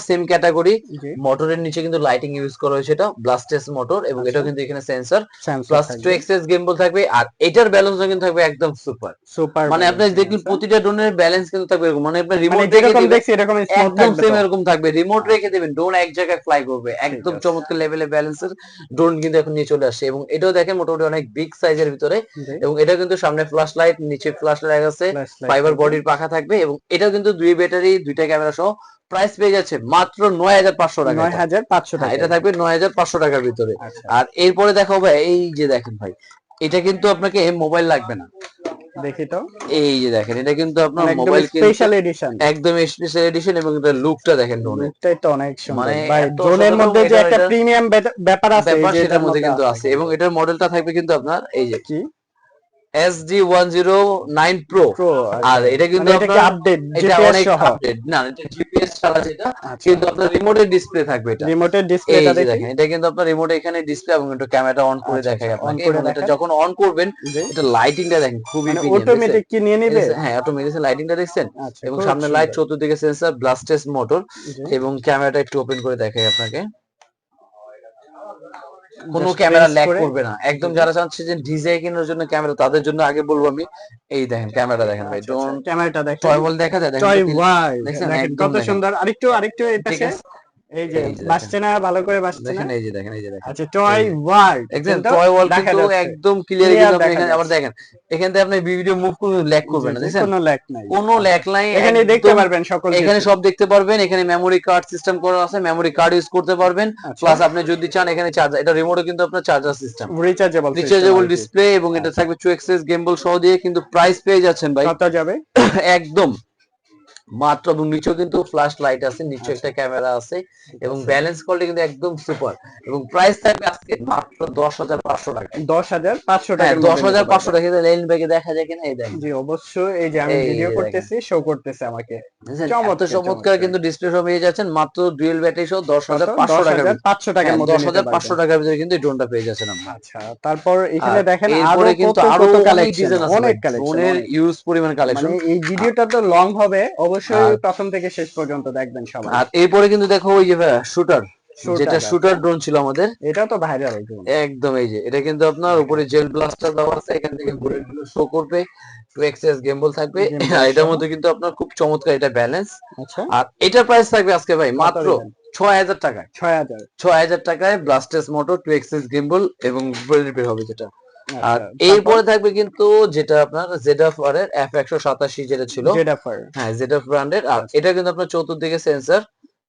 Same category মোটরের নিচে কিন্তু লাইটিং ইউজ করা হয়েছে এটা ব্লাস্টেস মোটর এবং আচ্ছা। এটাও কিন্তু এখানে sensor plus two XS game ball থাকবে আর এটার ব্যালেন্সও কিন্তু থাকবে একদম সুপার সুপার মানে আপনি দেখবেন প্রতিটা ড্রোনের ব্যালেন্স কিন্তু থাকবে এরকম। মানে আপনি মানে রিমোট রেখে দিবেন এরকম একদম সেম এরকম থাকবে। রিমোট রেখে দেবেন ড্রোন এক জায়গায় ফ্লাই করবে। একদম। চমৎকার লেভেলে ব্যালেন্সের ড্রোন কিন্তু এখন নিয়ে চলে আসে এবং এটাও দেখেন মোটামুটি অনেক বিগ সাইজের ভিতরে। এবং এটা কিন্তু সামনে ফ্ল্যাশ লাইট নিচে ফ্ল্যাশ লাইট আছে ফাইবার বডির পাখা থাকবে এবং এটাও কিন্তু দুই ব্যাটারি দুইটা ক্যামেরা সহ প্রাইস পেয়ে যাচ্ছে মাত্র নয় হাজার পাঁচশো টাকা নয় হাজার পাঁচশো হ্যাঁ, টাকা এটা থাকবে নয় হাজার পাঁচশো টাকার ভিতরে। আচ্ছা। আর এরপরে দেখা হবে এই যে দেখেন ভাই এটা কিন্তু আপনাকে মোবাইল লাগবে না। দেখি তো। এই যে দেখেন এটা কিন্তু আপনার মানে মোবাইল স্পেশাল এডিশন একদম স্পেশাল এডিশন এবং এটা লুকটা দেখেন ড্রোনের লুকটাই তো অনেক সুন্দর। মানে ভাই ড্রোনের মধ্যে যে একটা প্রিমিয়াম ব্যাপার আছে সেটার মধ্যে কিন্তু আছে। এবং এটার মডেলটা থাকবে কিন্তু আপনার এই যে কি? S G one zero nine pro আর এটা কিন্তু মানে আপডেট এটা অনেক আপডেট না এটা জিপিএস ছাড়া যেটা আচ্ছা। কিন্তু আপনার রিমোটের ডিসপ্লে থাকবে এটা। রিমোটের ডিসপ্লেটা দেখেন এটা কিন্তু আপনার রিমোটে এখানে ডিসপ্লে এবং একটু ক্যামেরাটা অন করে আচ্ছা, দেখায় আচ্ছা, আপনাকে। এবং এটা যখন অন করবেন এটা লাইটিংটা দেখেন খুবই মানে অটোমেটিক কি নিয়ে নিবে? হ্যাঁ অটোমেটিক লাইটিংটা দেখছেন এবং সামনে লাইট চতুর্দিকে সেন্সর ব্লাস্টেস মোটর। এবং ক্যামেরাটা একটু ওপেন করে দেখাই আপনাকে। কোনো ক্যামেরা ল্যাগ করবে না। একদম যারা চাচ্ছে যে ডিজাই কেনার জন্য ক্যামেরা তাদের জন্য আগে বলব আমি এই দেখেন ক্যামেরা দেখেন ভাই ডোন আচ্ছা, ক্যামেরাটা দেখেন। টয় বল দেখা যায় দেখেন কত সুন্দর। আরেকটু আরেকটু এই ঠিক পাশে। এই যে বাসছে না ভালো করে বাসছে দেখেন এই যে দেখেন এই যে দেখেন। আচ্ছা টয় ওয়াই দেখছেন টয় ওয়াল কিন্তু একদম ক্লিয়ার কিন্তু আপনি এখানে আবার দেখেন এখান থেকে আপনি ভিডিও মুভ ল্যাগ করবে না দেখছেন? কোনো ল্যাক নাই। কোনো ল্যাগ নাই এখানে দেখতে পারবেন সকল এখানে সব দেখতে পারবেন এখানে মেমোরি কার্ড সিস্টেম করা আছে মেমোরি কার্ড ইউজ করতে পারবেন আচ্ছা। প্লাস আপনি যদি চান এখানে চার্জার এটা রিমোটও কিন্তু আপনার charger system rechargeable rechargeable display এবং এটা থাকবে টু এক্সেস গেমবল সহ দিয়ে কিন্তু প্রাইস পেয়ে যাচ্ছেন ভাই। কত যাবে? একদম। মাত্র এবং নিচেও কিন্তু ফ্ল্যাশ লাইট আছে নিচে একটা ক্যামেরা আছে এবং ব্যালেন্স কোয়ালিটি কিন্তু একদম সুপার এবং প্রাইস থাকবে আজকে মাত্র দশ হাজার পাঁচশো টাকা। দশ হাজার পাঁচশো হ্যাঁ টাকা দশ হাজার পাঁচশো টাকা লেন ব্যাগে দেখা যায় কিনা এই দেখেন। জি অবশ্যই এই যে আমি ভিডিও করতেছি শো করতেছে আমাকে। চমৎকার, চমৎকার। কিন্তু ডিসপ্লে সহ পেয়ে যাচ্ছেন মাত্র ডুয়েল ব্যাটারি সহ দশ হাজার পাঁচশো টাকা পাঁচশো টাকার মধ্যে দশ হাজার পাঁচশো। টাকার ভিতরে কিন্তু এই ড্রোনটা পেয়ে যাচ্ছেন আপনার আচ্ছা তারপর এখানে দেখেন আরও কিন্তু আরও কালেকশন অনেক কালেকশন ইউজ পরিমাণ কালেকশন মানে এই ভিডিওটা তো লং হবে অবশ্যই প্রথম থেকে শেষ পর্যন্ত দেখবেন সবাই। আর এরপরে কিন্তু দেখো ওই যে শুটার। যেটা শুটার ড্রোন ছিল আমাদের। এটা তো ভাইরাল একদম এই যে এটা কিন্তু আপনার উপরে জেল ব্লাস্টার দেওয়া আছে এখান থেকে বুলেটগুলো শো করবে টু এক্সএস গেমবল থাকবে। আর এটার মধ্যে কিন্তু আপনার খুব চমৎকার এটা ব্যালেন্স আচ্ছা। আর এটার প্রাইস থাকবে আজকে ভাই মাত্র? ছয় হাজার টাকায়। ছয় হাজার। ছয় হাজার টাকায় blasters motor two XS game ball এবং বুলেট বের হবে যেটা। আর আচ্ছা, এরপরে থাকবে কিন্তু যেটা আপনার জেডাফ আর এর এফ একশো সাতাশি যেটা ছিল। জেডাফার হ্যাঁ জেডাফ ব্র্যান্ডের আর এটা কিন্তু আপনার চতুর্দিকে সেন্সর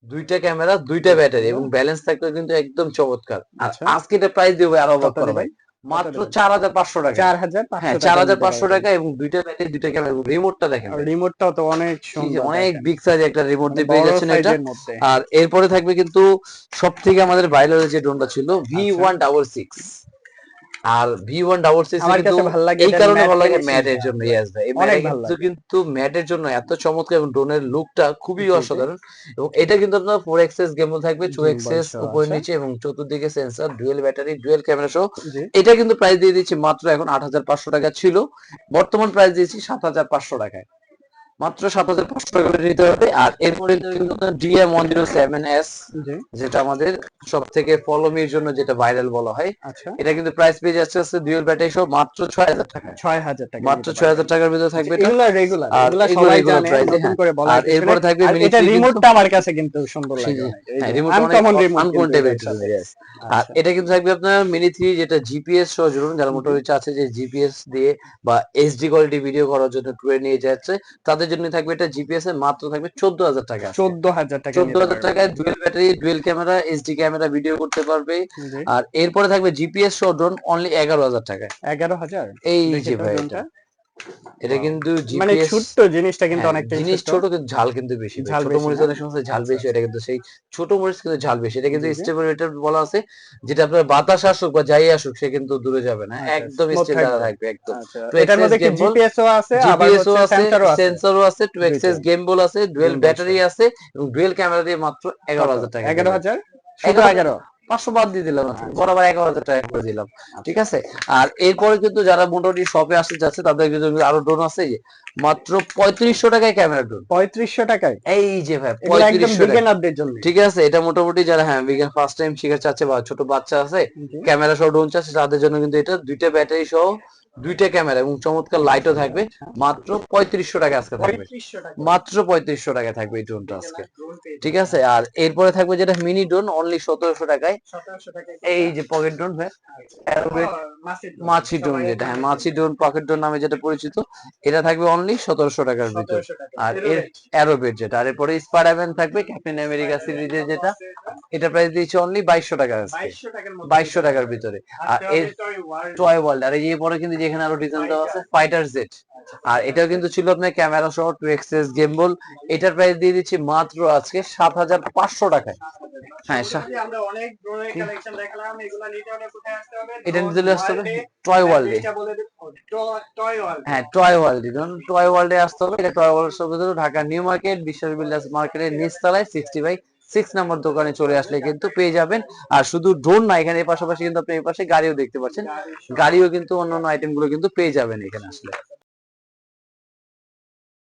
দুইটা ক্যামেরা দুইটা ব্যাটারি এবং ব্যালেন্স থাকবে কিন্তু একদম চমৎকার। আচ্ছা। আজকে এটা প্রাইস দেবে আরও অবাক করা ভাই। মাত্র? চার হাজার পাঁচশো টাকা। চার হাজার হ্যাঁ চার হাজার পাঁচশো টাকা এবং দুইটা ব্যাটারি দুইটা ক্যামেরা রিমোটটা দেখেন। রিমোটটাও তো অনেক সুন্দর অনেক বিগ সাইজ একটা রিমোট মানে দিয়ে পেয়ে যাচ্ছেন এটা। আর এরপরে থাকবে কিন্তু সব থেকে আমাদের ভাইরাল যে ড্রোনটা ছিল ভি ওয়ান ডাবল সিক্স আর ভি ওয়ান ডাবল সিক্স এই কারণে ভালো লাগে ম্যাটের জন্য ইয়েস ভাই। কিন্তু ম্যাটের জন্য এত চমৎকার এবং ড্রোনের লুকটা খুবই। অসাধারণ। এবং এটা কিন্তু আপনার ফোর এক্সেস গেমও থাকবে টু এক্সেস উপরে। নিচে এবং চতুর্দিকে sensor dual battery dual camera সহ। এটা কিন্তু প্রাইস দিয়ে দিচ্ছি মাত্র এখন আট হাজার পাঁচশো টাকা ছিল। বর্তমান প্রাইস দিয়েছি সাত হাজার পাঁচশো টাকায়। মাত্র সাত হাজার পাঁচশো টাকা নিতে হবে। আর এরপরে কিন্তু DM one zero seven S যেটা আমাদের সব থেকে ফলোমির জন্য যেটা ভাইরাল বলা হয় আচ্ছা। এটা কিন্তু প্রাইস পেয়ে যাচ্ছে হচ্ছে ডুয়েল ব্যাটারি সহ মাত্র ছয় হাজার টাকা। ছয় হাজার টাকা মাত্র ছয় হাজার টাকার ভিতরে থাকবে এগুলা রেগুলার এগুলা সবাই জানে নতুন হ্যাঁ। করে বলা আর এরপরে থাকবে এটা রিমোটটা আমার কাছে কিন্তু সুন্দর লাগে। আছে। হ্যাঁ রিমোট আনকমন এটার সাথে। আর আচ্ছা। এটা কিন্তু থাকবে আপনার মিনি থ্রি যেটা জিপিএস সহ জুড়ুন যারা মোটর আছে যে জিপিএস দিয়ে বা এইচডি কোয়ালিটি ভিডিও করার জন্য ট্যুরে নিয়ে যাচ্ছে তাদের জন্য থাকবে এটা জিপিএস এর মাত্র থাকবে চোদ্দ হাজার টাকা চোদ্দ হাজার টাকা চোদ্দ হাজার। টাকায় dual battery dual camera HD camera video করতে পারবে। আর এরপরে থাকবে জিপিএস সহ ড্রোন অনলি এগারো হাজার টাকায়। এগারো হাজার? এই যে ভাই এটা। এটা কিন্তু মানে ছোট্ট জিনিসটা কিন্তু অনেকটা জিনিস ছোট কিন্তু ঝাল কিন্তু বেশি। ছোট মরিচ? অনেক সময় ঝাল বেশি এটা কিন্তু সেই ছোট মরিচ কিন্তু ঝাল বেশি। এটা কিন্তু। স্টেবল রেটার বলা আছে যেটা আপনার বাতাস আসুক বা যাই আসুক সে কিন্তু দূরে যাবে না আচ্ছা, একদম স্টেবল থাকবে। একদম। আচ্ছা, তো এটার মধ্যে কি access gimbal, জিপিএস ও আছে আবার জিপিএস ও আছে সেন্সরও আছে। টু এক্সেস গেম বল আছে ডুয়েল ব্যাটারি আছে এবং ডুয়েল ক্যামেরা দিয়ে মাত্র এগারো হাজার টাকা এগারো হাজার? শুধু এগারো- এগারো। পাঁচশো বাদ দিয়ে দিলাম। বরাবর এগারো হাজার টাকা করে দিলাম। ঠিক আছে? আর এরপরে কিন্তু যারা মোটামুটি শপে আসতে যাচ্ছে তাদের কিন্তু আরও ড্রোন আছে মাত্র পঁয়ত্রিশশো টাকায় ক্যামেরা ড্রোন পঁয়ত্রিশশো টাকায়? এই যে ভাই পঁয়ত্রিশশো জন্য। ঠিক আছে? এটা মোটামুটি যারা হ্যাঁ বিজ্ঞান ফার্স্ট টাইম শিখে চাচ্ছে বা ছোট বাচ্চা আছে ক্যামেরা সহ ড্রোন চাচ্ছে তাদের জন্য কিন্তু এটা দুইটা ব্যাটারি সহ দুইটা ক্যামেরা এবং চমৎকার লাইটও থাকবে। মাত্র পঁয়ত্রিশশো টাকা আজকে থাকবে। মাত্র পঁয়ত্রিশশো টাকা থাকবে এই ড্রোনটা আজকে। ঠিক আছে? আর এরপরে থাকবে যেটা মিনি ড্রোন অনলি সতেরোশো টাকায়। এই যে পকেট ড্রোন ভাই মাছি ড্রোন যেটা হ্যাঁ মাছি ড্রোন পকেট ড্রোন নামে যেটা পরিচিত এটা থাকবে অনলি সতেরোশো টাকার ভিতর। আর এর অ্যারোবেট যেটা। আর এরপরে স্পাইডারম্যান থাকবে ক্যাপ্টেন আমেরিকা সিরিজের যেটা এটা প্রাইস দিয়েছে অনলি বাইশশো টাকা বাইশশো টাকার ভিতরে। আর এর টয় ওয়ার্ল্ড আর এই যে পরে কিন্তু যেখানে আরও ডিজাইন দেওয়া আছে ফাইটার জেট আর এটাও কিন্তু ছিল আপনার ক্যামেরা সহ টু এক্সেস গেমবল এটার প্রাইস দিয়ে দিচ্ছি মাত্র আজকে সাত হাজার পাঁচশো টাকায়। হ্যাঁ সা- আমরা অনেক ড্রোনের কালেকশন দেখালাম এগুলো নিতে হলে কোথায় আসতে হবে? এটা আসতে হবে টয় ওয়ার্ল্ডে হ্যাঁ টয় ওয়ার্ল্ডে ধরুন টয় ওয়ার্ল্ডে আসতে হবে এটা টয় ওয়ার্ল্ড ভিতরে Dhaka new market Biswas builders মার্কেটের নিচতলায় সিক্সটি বাই সিক্স নাম্বার দোকানে চলে আসলে কিন্তু পেয়ে যাবেন। আর শুধু ড্রোন না, এখানে এর পাশাপাশি কিন্তু আপনি এই পাশে গাড়িও দেখতে পাচ্ছেন। গাড়িও কিন্তু অন্যান্য আইটেমগুলো কিন্তু পেয়ে যাবেন এখানে আসলে।